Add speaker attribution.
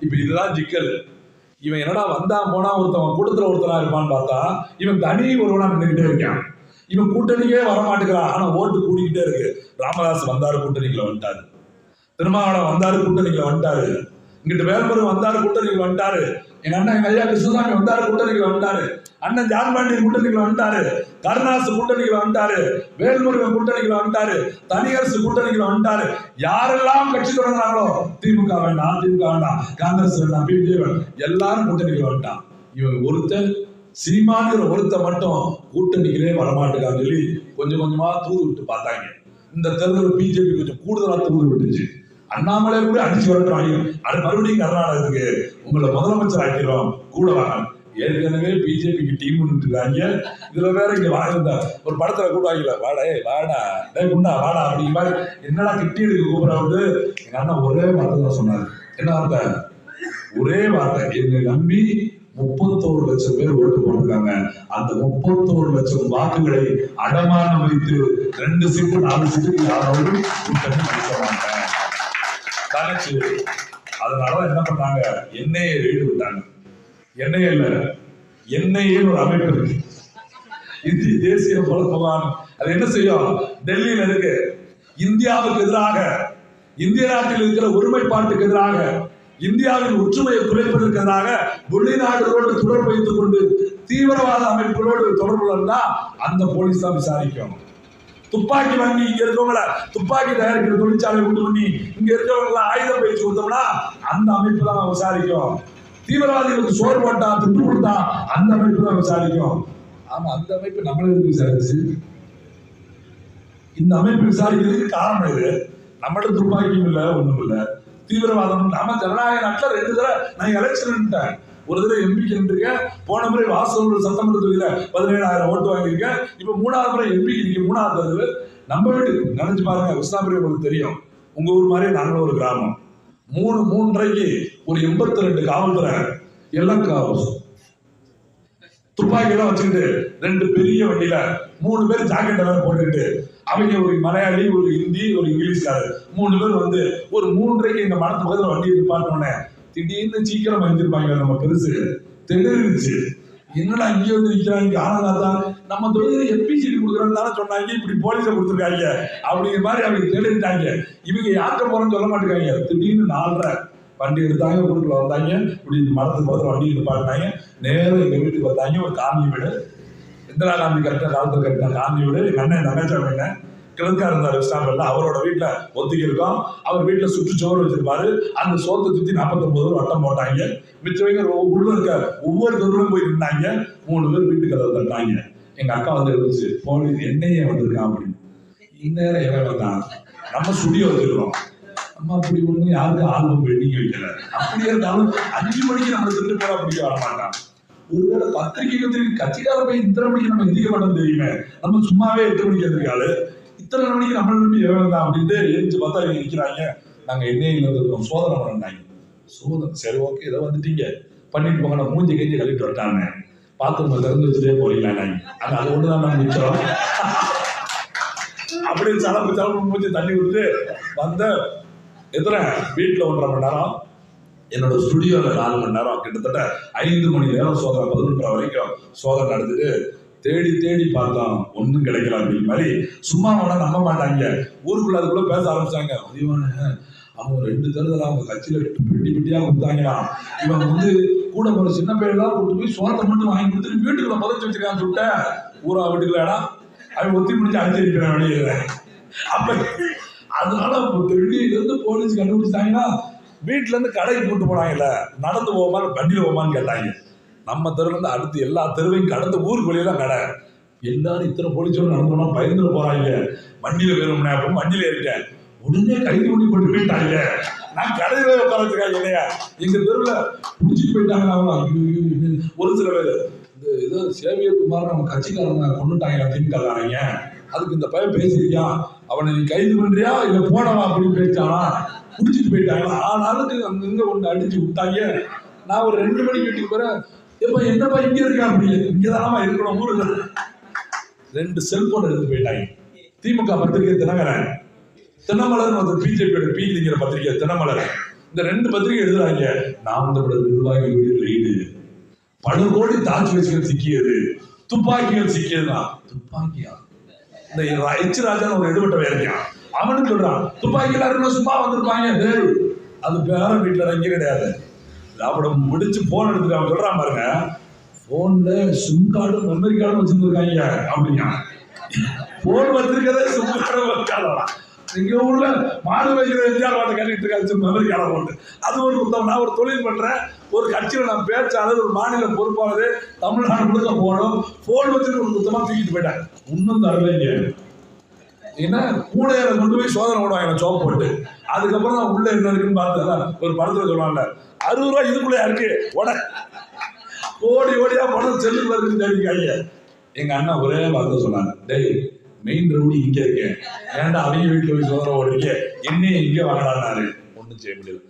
Speaker 1: இப்ப இதுதான் சிக்கல். இவன் என்னடா வந்தா போனா ஒருத்தவன் கூட்டத்துல ஒருத்தனா இருப்பான்னு பார்த்தா இவன் தனி ஒருவனா நின்றுகிட்டே இருக்கான். இவன் கூட்டணிக்கே வரமாட்டேங்கிறான் ஆனா ஓட்டு கூடிக்கிட்டே இருக்கு. ராமதாஸ் வந்தாரு கூட்டணிக்குள்ள வந்துட்டாரு. திருமாவளவன் வந்தாரு கூட்டணிக்குள்ள வந்துட்டாரு. இங்கிட்டு வேல்முருகன் வந்தாரு கூட்டணிக்கு வந்துட்டாரு. எங்க அண்ணன் எங்க ஐயா கிருஷ்ணசாமி வந்தாரு கூட்டணிக்கு வந்துட்டாரு. அண்ணன் ஜான் பாண்டியன் கூட்டணிக்கு வந்துட்டாரு. கருணாசு கூட்டணிக்கு வந்துட்டாரு. வேல்முருகன் கூட்டணிக்கு வந்துட்டாரு. தனியரசு கூட்டணிக்கு வந்துட்டாரு. யாரெல்லாம் கட்சி தொடங்குறாங்களோ திமுக வேண்டாம் திமுக வேண்டாம் காங்கிரஸ் வேண்டாம் பிஜே வேண்டாம் எல்லாரும் கூட்டணிக்கு வந்துட்டான். இவன் ஒருத்தன் சீமாங்கிற ஒருத்தன் மட்டும் கூட்டணிக்கிறே வரமாட்டேங்கான்னு சொல்லி கொஞ்சம் கொஞ்சமா தூது விட்டு பார்த்தாங்க. இந்த தேர்தல் பிஜேபி கொஞ்சம் கூடுதலா தூது விட்டுச்சு. அண்ணாமலை கூட அடிச்சு வரட்டுறாங்க. அது மறுபடியும் கர்நாடகத்துக்கு. உங்களை முதலமைச்சர் ஆக்கிறோம் கூட வாங்க. ஏற்கனவே பிஜேபிக்கு டீம் இருக்காங்க இதுல வேற இங்க வாழ்ந்த ஒரு படத்துல கூடுவாங்கல்ல வாடா ஏ வாடா டே குண்டா வாடா அப்படிங்க மாதிரி. என்னடா கிட்டி எடுக்க கூப்பிடா வந்து எங்க அண்ணா ஒரே வார்த்தை தான் சொன்னாரு. என்ன வார்த்தை? ஒரே வார்த்தை. என்னை நம்பி முப்பத்தோரு லட்சம் பேர் ஓட்டு போட்டிருக்காங்க. அந்த முப்பத்தோரு லட்சம் வாக்குகளை அடமானம் வைத்து ரெண்டு சீட்டு நாலு சீட்டு யாராவது கூட்டணி நடத்த தனிச்சு அதனால என்ன பண்ணாங்க? எண்ணெயை ரெய்டு விட்டாங்க. எண்ணெய் இல்ல. எண்ணெயே ஒரு அமைப்பு இருக்கு. இந்திய தேசிய பல அது என்ன செய்யும்? டெல்லியில இருக்கு. இந்தியாவுக்கு எதிராக இந்திய நாட்டில் இருக்கிற ஒருமைப்பாட்டுக்கு எதிராக இந்தியாவின் ஒற்றுமையை குறைப்பதற்கு எதிராக வெளிநாடுகளோடு தொடர்பு வைத்துக் கொண்டு தீவிரவாத அமைப்புகளோடு தொடர்பு இருந்தா அந்த போலீஸ் தான் விசாரிக்கும் துப்பாக்கி வாங்கி இங்க இருக்கவங்கள துப்பாக்கி தயாரிக்கிற தொழிற்சாலை உண்டு பண்ணி இங்க இருக்கிறவங்கள ஆயுதம் பயிற்சி கொடுத்தோம்னா அந்த அமைப்பு தான் விசாரிக்கும். தீவிரவாதிகளுக்கு சோறு போட்டா துண்டு கொடுத்தா அந்த அமைப்பு தான் விசாரிக்கும். ஆமா அந்த அமைப்பு நம்மளுக்கு விசாரிச்சு. இந்த அமைப்பு விசாரிக்கிறதுக்கு காரணம் இது. நம்மள்ட்ட துப்பாக்கியும் இல்லை ஒண்ணும் இல்லை. தீவிரவாதம் நாம ஜனநாயக நாட்டில் ரெண்டு தடவை நான் எலெக்ஷன் ஒரு தடவை எம்பிக்கு நின்றுருக்கேன். போன முறை வாசல் சட்டமன்ற தொகுதியில் பதினேழாயிரம் ஓட்டு வாங்கியிருக்கேன். இப்ப மூணாவது முறை எம்பிக்கு நிக்க மூணாவது தடவை நம்ம வீட்டு நினைச்சு பாருங்க கிருஷ்ணாபுரி உங்களுக்கு தெரியும். உங்க ஊர் மாதிரி நாங்களும் ஒரு கிராமம். மூணு மூன்றரைக்கு ஒரு எண்பத்தி ரெண்டு காவல்துறை எல்லாம் கா- வச்சுக்கிட்டு ரெண்டு பெரிய வண்டியில மூணு பேர் ஜாக்கெட் எல்லாம் போட்டுக்கிட்டு அவங்க ஒரு மலையாளி ஒரு ஹிந்தி ஒரு இங்கிலீஷ்காரர். மூணு பேர் வந்து ஒரு மூன்றைக்கு இந்த மனத்து பக்கத்துல வண்டியை நிப்பாட்டோன்னே திடீர்னு சீக்கிரம் வந்திருப்பாங்க நம்ம பெருசு. தெளிருச்சு என்னடா இங்கே வந்து நிற்கிறாங்க ஆனா நம்ம தொழில எம்பி சீட் தானே சொன்னாங்க. இப்படி போலீஸை கொடுத்துருக்காங்க. அப்படிங்கிற மாதிரி அவங்க தெளிவிட்டாங்க இவங்க யார்கிட்ட போறோம்னு சொல்ல மாட்டேங்காங்க திடீர்னு நாலரை வண்டி எடுத்தாங்க ஊருக்குள்ள வந்தாங்க. இப்படி இந்த மரத்துக்கு பக்கத்துல வண்டி நிப்பாட்டினாங்க நேரம் எங்கள் வீட்டுக்கு வந்தாங்க. ஒரு காந்தி வீடு. இந்திரா காந்தி கட்டின காலத்தில் கட்டின காந்தி வீடு. எங்கள் அண்ணன் நகைச்சாமி என்ன கிழக்கா இருந்தார் இஸ்லாமில் அவரோட வீட்டில் ஒத்திகை இருக்கோம். அவர் வீட்டில் சுற்றுச்சோறு வச்சிருப்பாரு. அந்த சோத்தை சுற்றி நாற்பத்தொம்பது பேர் வட்டம் போட்டாங்க. மிச்சவங்க உள்ள இருக்க ஒவ்வொரு தெருவிலும் போய் இருந்தாங்க. மூணு பேர் வீட்டுக்கு கதவை தட்டாங்க எங்க அக்கா வந்து இருந்துச்சு போலீஸ் என்னையே வந்திருக்கான் அப்படின்னு. இந்நேரம் எவன் வந்தான் நம்ம ஸ்டுடியோ வச்சிருக்கோம் அம்மா அப்படி ஒண்ணு யாருக்கும் ஆல்பம் பெண்டிங் வைக்கல. அப்படியே இருந்தாலும் அஞ்சு மணிக்கு நம்ம திருட்டு போற பிடிக்க வர மாட்டான். ஒருவேளை பத்திரிக்கை வந்து கட்சிக்கார போய் இத்தனை மணிக்கு நம்ம எந்திரிக்க மாட்டோம் தெரியுமே. நம்ம சும்மாவே எட்டு மணிக்கு எந்திரிக்காது இத்தனை மணிக்கு நம்ம நம்பி எவன் தான் அப்படின்ட்டு எழுந்து பார்த்தா இவங்க நிற்கிறாங்க நாங்க எண்ணெயில் இருக்கோம் சோதனை பண்ணாங்க சோதனை சரி ஓகே ஏதோ வந்துட்டீங்க. பண்ணிட்டு போங்க நான் மூஞ்சி கஞ்சி கழிட்டு வரட்டாங்க பாத்ரூம் திறந்து வச்சுட்டே போறீங்களா நாங்க அது அது ஒண்ணுதான் நாங்க நிச்சயம். அப்படியே சலப்பு சலப்பு மூஞ்சி தண்ணி விட்டு வந்த எத்தனை? வீட்டுல ஒன்றரை மணி நேரம். என்னோட ஸ்டுடியோல நாலு மணி நேரம். கிட்டத்தட்ட ஐந்து மணி நேரம் சோதனை பதினொன்றரை வரைக்கும் சோதனை நடந்துட்டு தேடி தேடி பார்த்தோம் ஒன்றும் கிடைக்கல அப்படின்னு மாதிரி சும்மா அவனை நம்ப மாட்டாங்க. ஊருக்குள்ள அதுக்குள்ள பேச ஆரம்பிச்சாங்க. அதிகமான அவங்க ரெண்டு தேர்தல் அவங்க கட்சியில பெட்டி பெட்டியா கொடுத்தாங்களா இவன் வந்து கூட போற சின்ன பேர்லாம் கூட்டு போய் சோத்தை மட்டும் வாங்கி கொடுத்துட்டு வீட்டுக்குள்ள புதைச்சு வச்சிருக்கான்னு சொல்லிட்ட. ஊரா வீட்டுக்குள்ளடா. அவன் ஒத்தி முடிச்சு அடிச்சு வெளியில. அப்ப அதனால டெல்லியில இருந்து போலீஸ் கண்டுபிடிச்சாங்கன்னா வீட்டுல இருந்து கடைக்கு கூட்டு போனாங்கல்ல. நடந்து போமா வண்டியில் போமான்னு கேட்டாங்க. நம்ம தெருவுல அடுத்து எல்லா தெருவையும் கடந்து ஊருக்கு வெளியே தான் கடை. எல்லாரும் இத்தனை போலீஸோடு நடந்தோம்னா பயந்துட பயந்துட்டு போறாங்க. வண்டியில வேணும்னே அப்போ வண்டியில இருக்கேன் உடனே கைது பண்ணி கொண்டு போயிட்டாங்க நான் கடையில உட்காந்துருக்காங்க இல்லையா? எங்க தெருவில் புடிச்சிட்டு போயிட்டாங்க ஐயோ, ஐயோ, ஒரு சில பேர் இந்த ஏதோ சேவியர் குமார் நம்ம கட்சிக்காரங்க கொண்டுட்டாங்க திமுகக்காரங்க அதுக்கு இந்த பையன் பேசியிருக்கான். அவனை நீ கைது பண்றியா? இல்லை போனவா அப்படின்னு பேசிட்டானா? குடிச்சிட்டு போயிட்டாங்களா? ஆனாலும் அங்கங்க ஒன்று அடிச்சு விட்டாங்க. நான் ஒரு ரெண்டு மணிக்கு வீட்டுக்கு இப்ப எப்ப என்னப்பா இங்க இருக்கா அப்படி இங்கதானமா இருக்கணும் ஊருக்கு ரெண்டு செல்போன் எடுத்து போயிட்டாங்க. திமுக பத்திரிகை தினகரன். தினமலர் வந்து பிஜேபியோட பிஜிங்கிற பத்திரிகை தினமலர். இந்த ரெண்டு பத்திரிகை எழுதுறாங்க நாம் தமிழர் நிர்வாகி வீடு. ரெய்டு பல கோடி தாஜ்வேஸ்கள் சிக்கியது. துப்பாக்கிகள் சிக்கியதுதான். துப்பாக்கியா? இந்த எச் ராஜான்னு ஒரு எடுபட்ட வேலையா அவனும் சொல்றான் துப்பாக்கி எல்லாரும் சும்மா வந்திருப்பாங்க அது பேர வீட்டுல இங்கே கிடையாது. அவட முடிச்சு போன் எடுத்துட்டு அவன் சொல்றான் பாருங்க போன்ல சிம் கார்டு மெமரி கார்டு வச்சிருந்துருக்காங்க அப்படிங்க போன் வச்சிருக்கதே சிம் கார்டு வைக்காதா எங்க உள்ள மாடு வைக்கிற எம்ஜிஆர் பாட்டை கட்டிட்டு இருக்காச்சு மெமரி கார்டை போட்டு. அது ஒரு குத்தம். நான் ஒரு தொழில் பண்றேன். ஒரு கட்சியில் நான் பேச்சாளர் ஒரு மாநில பொறுப்பாளர் தமிழ்நாடு முழுக்க போகணும் போன் வச்சுட்டு ஒரு குத்தமா தூக்கிட்டு போயிட்டேன். இன்னும் தரலைங்க. என்ன? கூடையில கொண்டு போய் சோதனை விடுவாங்க சோப் போட்டு. அதுக்கப்புறம் தான் உள்ள என்ன இருக்குன்னு பார்த்தா ஒரு படத்துல சொல்லுவாங்கல்ல அறுபது ரூபாய் இதுக்குள்ள இருக்கு? உட ஓடி ஓடியா பணம் செல்லுக்குள்ள இருக்குன்னு தெரிவிக்காங்க எங்க அண்ணா ஒரே வார்த்தை சொன்னாங்க டேய் மெயின் ரவுடி இங்க இருக்கேன் ஏன்டா அவங்க வீட்டுல போய் சோதனை ஓடுறீங்க என்னையும் இங்க வாங்கலான்னாரு ஒன்றும் செய்ய முடியாது.